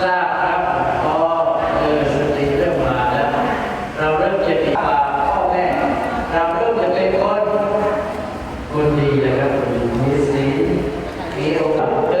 ทราบครับพอเออสติเริ่มมาแล้วเราเริ่มจะติดตามพ่อแม่เราเริ่มจะเป็นคนคนดีนะครับมีสีมีโอกาส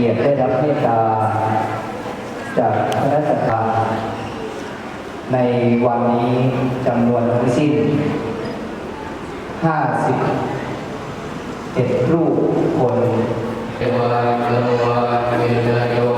เกียรติได้รับเมตตา จากพระราชาในวันนี้จำนวนทั้งสิ้น 51 รูปคนเทวาเทวาเทวา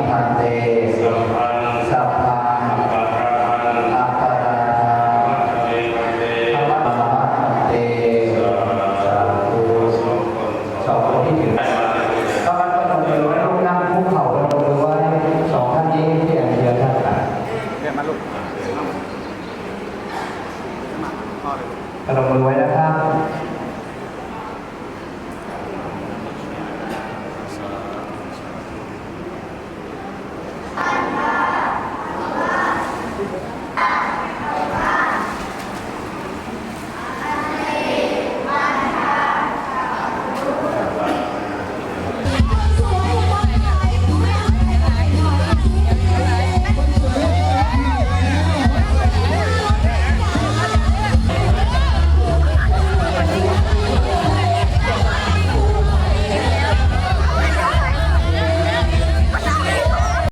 comandé.